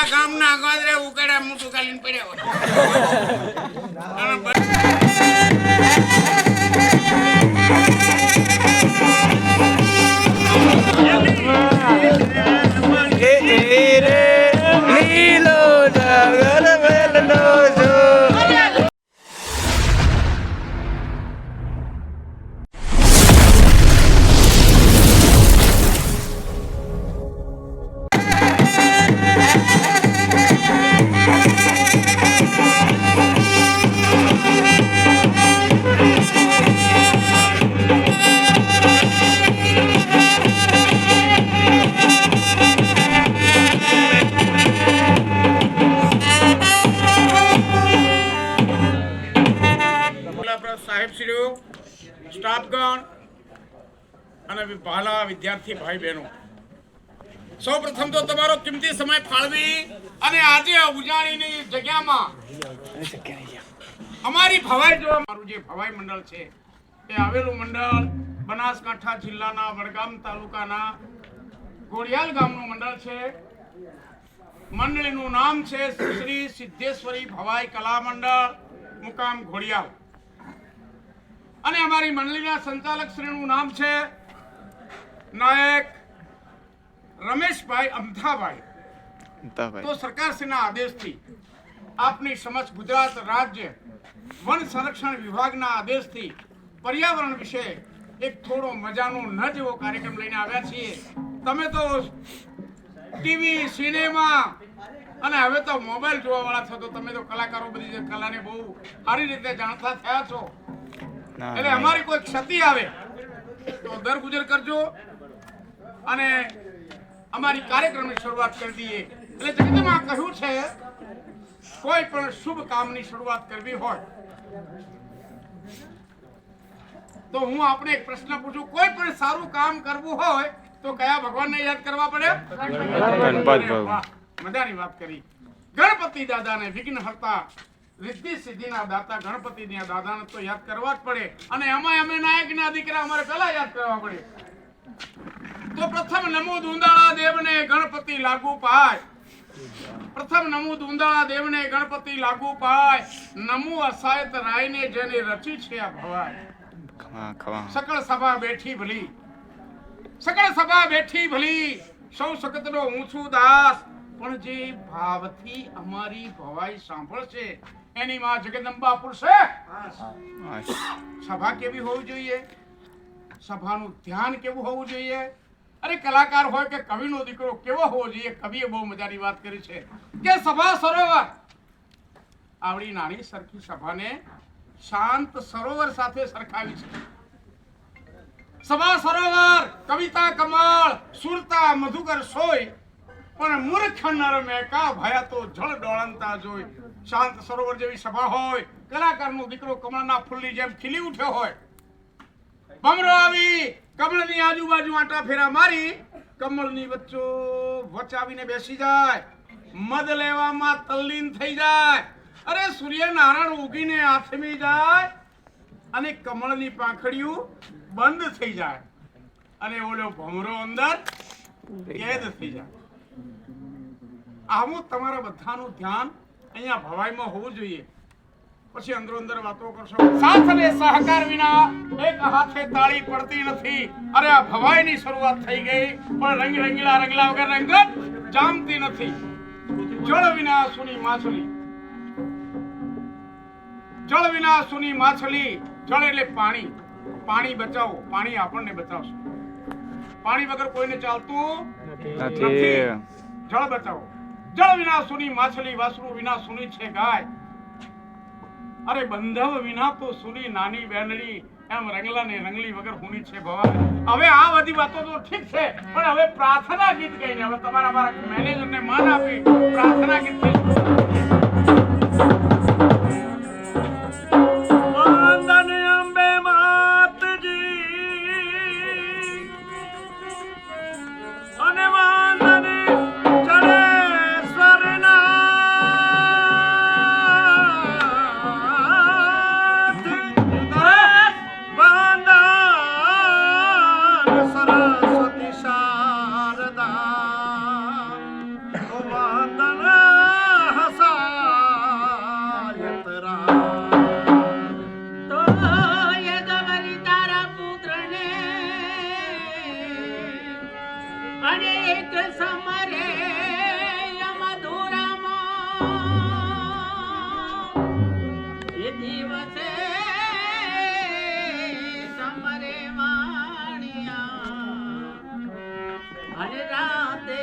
આખા ગામના ગોદરે ઉકેડા મોટું કાલીને પડ્યા હોય. સાહેબશ્રીઓ સ્ટાફગણ અને ભાલા વિદ્યાર્થી ભાઈ બહેનો. સૌ પ્રથમ તો તમારો કિંમતી સમય ફાળવી અને આજે ઉજાણીની જગ્યામાં અમારી ભવાઈ જો મારું જે ભવાઈ મંડળ છે, એ આવેલું મંડળ બનાસકાંઠા જિલ્લાના વડગામ તાલુકાના ગોળિયાલ ગામનું મંડળ છે. મંડળીનું નામ છે શ્રી સિદ્ધેશ્વરી ભવાઈ કલા મંડળ, મુકામ ઘોડિયાલ અને અમારી મંડળીના સંચાલક શ્રીનું નામ છે નાયક રમેશભાઈ અમથાભાઈ. તો સરકારશ્રીના આદેશથી આપની સમક્ષ ગુજરાત રાજ્ય વન સંરક્ષણ વિભાગના આદેશથી પર્યાવરણ વિશે એક થોડો મજાનો ન જેવો કાર્યક્રમ લઈને આવ્યા છીએ. તમે તો ટીવી સિનેમા અને હવે તો મોબાઈલ જોવાવાળા છો તો તમે તો કલાકારો બધી કલાને બહુ સારી રીતે જાણતા થયા છો. એટલે અમારી કોઈ ક્ષતિ આવે તો દર ગુજર કરજો અને અમારી કાર્યક્રમની શરૂઆત કરી દઈએ. એટલે જગતમાં કહ્યું છે કોઈ પણ શુભ કામની શરૂઆત કરવી હોય તો હું આપણે એક પ્રશ્ન પૂછું કોઈ પણ સારું કામ કરવું હોય તો કયા ભગવાનને યાદ કરવા પડે? ગણપત. ભગવાન. મજાની વાત કરી. ગણપતિ દાદાને વિઘ્ન હરતા રિદ્ધિ સિદ્ધિના દાતા ગણપતિ દાદાને તો યાદ કરવા જ પડે. અને એમાં અમે નાયકના દીકરા અમારે પહેલા યાદ કરવા પડે. તો પ્રથમ નમો દુંદાળા દેવને ગણપતિ લાગુ પાય. પ્રથમ નમો દુંદાળા દેવને ગણપતિ લાગુ પાય. નમો અસાયત રાયને જેને રચી છે આ ભવાય સકળ સભા બેઠી ભલી. સકળ સભા બેઠી ભલી. સૌ સકતનો ઊંચું દાસ. પણ જે ભાવથી અમારી ભવાઈ સાંભળશે એની માં જગદંબા પુરશે સભા કેવી હોવી જોઈએ? સભાનું ધ્યાન કેવું હોવું જોઈએ? અરે કલાકાર હોય કે કવિનો દીકરો કેવો હોવો જોઈએ? કવિએ બહુ મજાની વાત કરી છે. કે સભા સરોવર? આવડી નાની સરખી સભાને શાંત સરોવર સાથે સરખાવી છે. સભા સરોવર, કવિતા કમળ, સુરતા મધુકર સોય, પણ મૂર્ખ નર મેકા ભયા તો જળ ડોળંતા જોઈ શાંત સરોવર જેવી સભા હોય, કલાકારનો દીકરો કમળના ફૂલની જેમ ખીલી ઉઠ્યો હોય. ભમરો આવી, કમળની આજુબાજુ આંટા ફેરા મારી, કમળની વચ્ચો વચાવીને બેસી જાય. મદ લેવામાં તલ્લીન થઈ જાય. અરે સૂર્યનારાયણ ઉગીને આથમી જાય અને કમળની પાંખડીઓ બંધ થઈ જાય. અને ઓલો ભમરો અંદર કેદ થઈ જાય. આવું તમારા બધાનું ધ્યાન અહીંયા ભવાઈમાં હોવું જોઈએ. પછી અંદરો અંદર વાતો કરશો. સાથ અને સહકાર વિના એક હાથે તાળી પડતી નથી. અરે આ ભવાઈની શરૂઆત થઈ ગઈ પણ રંગ રંગીલા રંગલા વગર રંગત જામતી નથી. જળ વિના સુની માછલી. જળ વિના સુની માછલી. જળ એટલે પાણી. પાણી બચાવો પાણી આપણને બચાવશે. પાણી વગર કોઈને ચાલતું નથી. જળ બચાવો. જળ વિના સુની માછલી વાસરું વિના સુની છે ગાય. અરે બંધવ વિના તો સુની નાની બેનડી એમ રંગલા ને રંગલી વગર હુની છે ભવાની હવે આ બધી વાતો તો ઠીક છે, પણ હવે પ્રાર્થના ગીત ગઈને હવે તમારા મારા મેનેજરને માન આપી પ્રાર્થના ગીત আর রাতে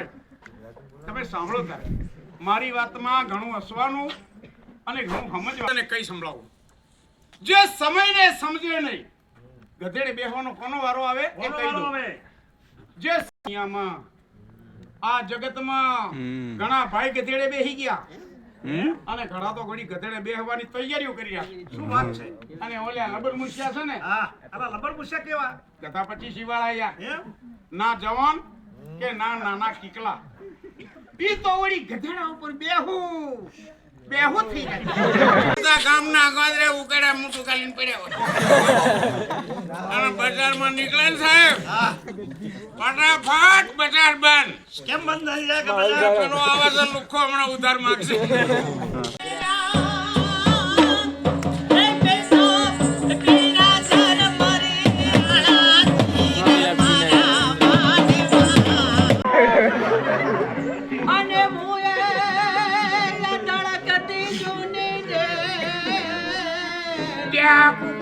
એ તમે સાંભળો તારે મારી વાતમાં ઘણું હસવાનું અને ઘણું સમજવાનું. કઈ સંભળાવું? જે સમયને સમજે નહીં. ગધેડે બેહવાનો કોનો વારો આવે? એ કહી વાળો જે દુનિયામાં આ જગતમાં ઘણા ભાઈ ગધેડે બેહી ગયા. હમ. અને ઘણા તો ઘણી ગધેડે બેહવાની તૈયારીઓ કરી રહ્યા. શું વાત છે? અને ઓલ્યા લબર મુસ્યા છે ને? હા અલા લબર પૂછ્યા કેવા? ગધા પછી શિવાળા ના જવાન કે ના નાના કીકલા. ઈ તો વળી ગધેડા ઉપર બેહું. બેહું થઈ જાય. બધા ગામના ગોદરે ઉકેડા મોટું કાલીન પડ્યા હોય. અને બજારમાં નીકળે ને સાહેબ. ફટાફટ બજાર બંધ. કેમ બંધ થઈ જાય કે બજાર પેલો આવાજ લુખો હમણાં ઉધાર માંગશે. એ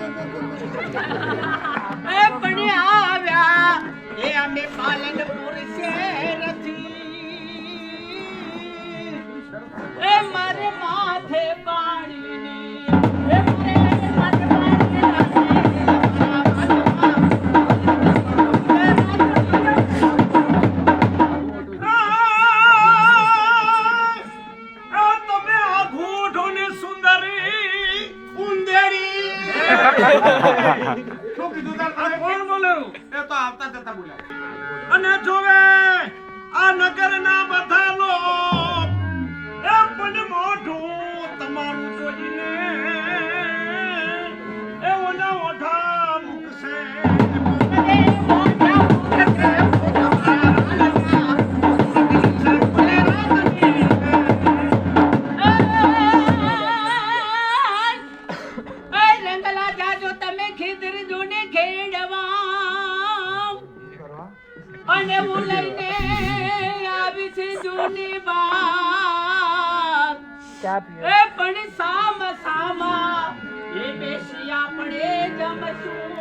બાત એ પણ સામ સામા એ બેસી આપણે જમશું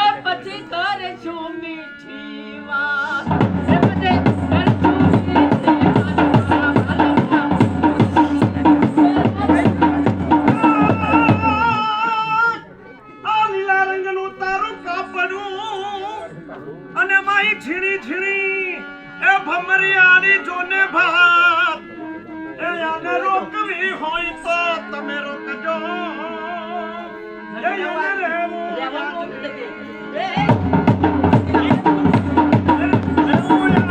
એ પછી કરશું મીઠી વાત. એ પછી કરશું મીઠી આ રંગનું તારું કાપડું અને મારી ઝીણી ઝીણી એ ભમરિયાની જોને ભાત એ આને રોકવી હોય તો તમે રોકજો. એ આને રહેવું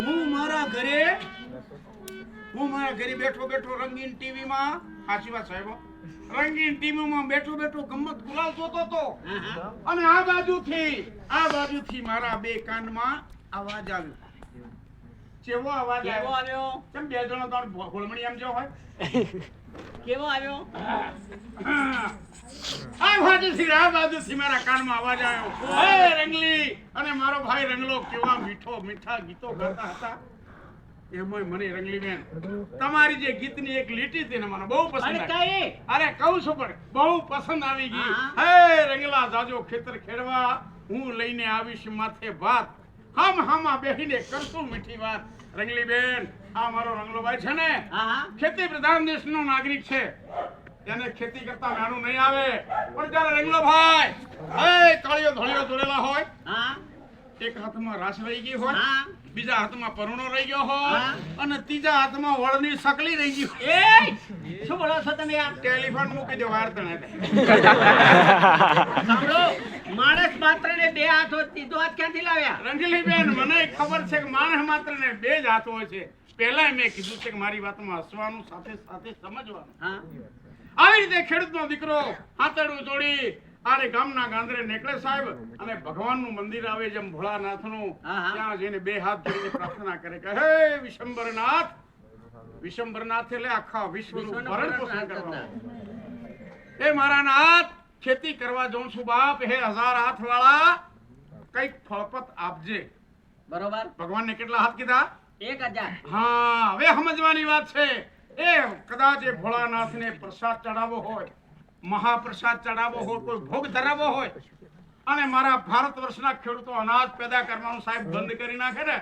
હું મારા ઘરે હું મારા ઘરે બેઠો બેઠો રંગીન ટીવીમાં સાચી વાત સાહેબ રંગીન ટીવીમાં બેઠો બેઠો ગમત ગુલાલ જોતો તો અને આ બાજુથી આ બાજુથી મારા બે કાનમાં અવાજ આવ્યો. કેવો અવાજ કેવો આવ્યો? કેમ બે જણો તો ઘોળમણી એમ જો હોય? કેવો આવ્યો? આ બાજુથી આ બાજુથી મારા કાનમાં અવાજ આવ્યો. એ રંગલી! અને મારો ભાઈ રંગલો કેવા મીઠો મીઠા ગીતો ગાતા હતા. એમાંય મને રંગલી બેન તમારી જે ગીતની એક લીટી હતી ને મને બહુ પસંદ આવી. અરે કહું છું પણ બહુ પસંદ આવી ગઈ. હે રંગલા જાજો ખેતર ખેડવા હું લઈને આવીશ માથે ભાત. હમ હામાં બેહીને કરશું મીઠી વાત. રંગલી બેન આ મારો રંગલોભાઈ છે ને? ખેતી પ્રધાન દેશનો નાગરિક છે. એને ખેતી કરતા નાનું નહીં આવે. પણ ત્યારે રંગલોભાઈ એ કાળિયો ધોળિયો જોડેલા હોય હા. એક હાથમાં રાસ રહી ગઈ હોય બીજા હાથમાં પરુણો રહી ગયો હોય. અને ત્રીજા હાથમાં વળની સકલી રહી ગઈ હોય. એ! શું બોલો છો તમે યાર ટેલિફોન મૂકી દો વાર તણે સાંભળો. માણસ માત્ર ને બે હાથ હોય ત્રીજો હાથ ક્યાંથી લાવ્યા? રંગલી બેન મને ખબર છે કે માણસ માત્ર ને બે જ હાથ હોય છે. પહેલા મેં કીધું છે કે મારી વાતમાં હસવાનું સાથે સાથે સમજવાનું. હા. આવી રીતે ખેડૂતનો દીકરો હાથડું જોડી આરે ગામના ગાંધરે નીકળે સાહેબ અને ભગવાનનું મંદિર આવે જેમ ભોળાનાથનું. ત્યાં જઈને બે હાથ જોડીને પ્રાર્થના કરે કે હે વિશંબરનાથ વિશંબરનાથ એટલે આખા વિશ્વનું ભરણ પોષણ કરવા. હે મારા નાથ ખેતી કરવા જાઉં છું બાપ હે હજાર હાથ વાળા કંઈક ફળપત આપજે. બરોબર. ભગવાનને કેટલા હાથ કીધા? એક હજાર. હા હવે સમજવાની વાત છે. એ કદાચ એ ભોળાનાથને પ્રસાદ ચડાવવો હોય મહાપ્રસાદ ચડાવવો હોય કોઈ ભોગ ધરાવવો હોય અને મારા ભારત વર્ષના ખેડૂતો અનાજ પેદા કરવાનું સાહેબ બંધ કરી નાખે ને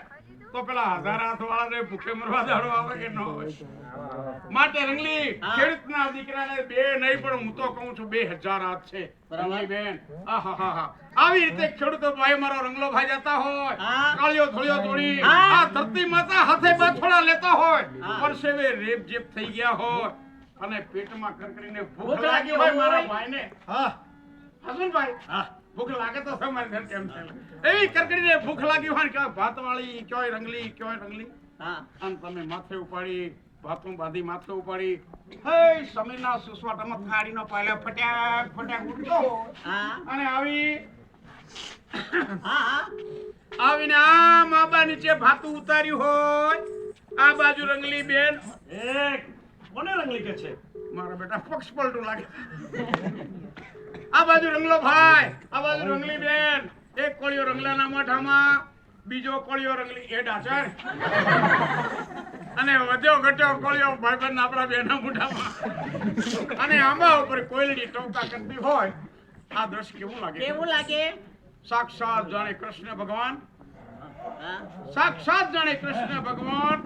તો પેલા હજાર હાથ વાળાને ભૂખે મરવા દાડો આવે કે ન હોય માટે રંગલી. ખેડૂતના દીકરાને બે નહીં પણ હું તો કહું છું બે હજાર હાથ છે. રંગલી બેન આવી રીતે ખેડૂતો ભાઈ મારો રંગલો ભાઈ જતા હોય. કાળિયો ધોળિયો ધોળી. આ ધરતી માતા હાથે બાથોડા લેતા હોય. પરસેવે રેપ જેપ થઈ ગયા હોય અને પેટમાં કરકરીને ભૂખ લાગી હોય. મારા ભાઈને. હા. હસનભાઈ. હા. ભૂખ લાગે તો તમારે ઘર કેમ છે? એવી કરકરીને ભૂખ લાગી હોય કે ભાત ભાતવાળી ક્યોય રંગલી ક્યોય રંગલી. હા. અને તમે માથે ઉપાડી ભાતું બાંધી માથે ઉપાડી. હે સમીરના સુસવાટામાં થાળીનો પાયલો ફટ્યાક ફટ્યાક ઉડતો. હા. અને આવી હા હા. આવીને આ માબા નીચે ભાતું ઉતાર્યું હોય. આ બાજુ રંગલી બેન. એક કોને રંગલી કે છે? મારા બેટા પક્ષ પલટું લાગે. આ બાજુ રંગલો ભાઈ આ બાજુ રંગલી બેન. એક કોળિયો રંગલાના મોઢામાં બીજો કોળિયો રંગલી એ ડાચર અને વધ્યો ઘટ્યો કોળિયો ભાઈબંધ આપણા બેના મોઢામાં. અને આંબા ઉપર કોયલડી ટોકા કરતી હોય આ દ્રશ્ય કેવું લાગે? કેવું લાગે? સાક્ષાત જાણે કૃષ્ણ ભગવાન. સાક્ષાત જાણે કૃષ્ણ ભગવાન.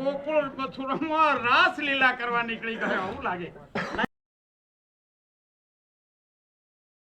ગોકુળ મથુરામાં રાસ લીલા કરવા નીકળી ગયા આવું લાગે.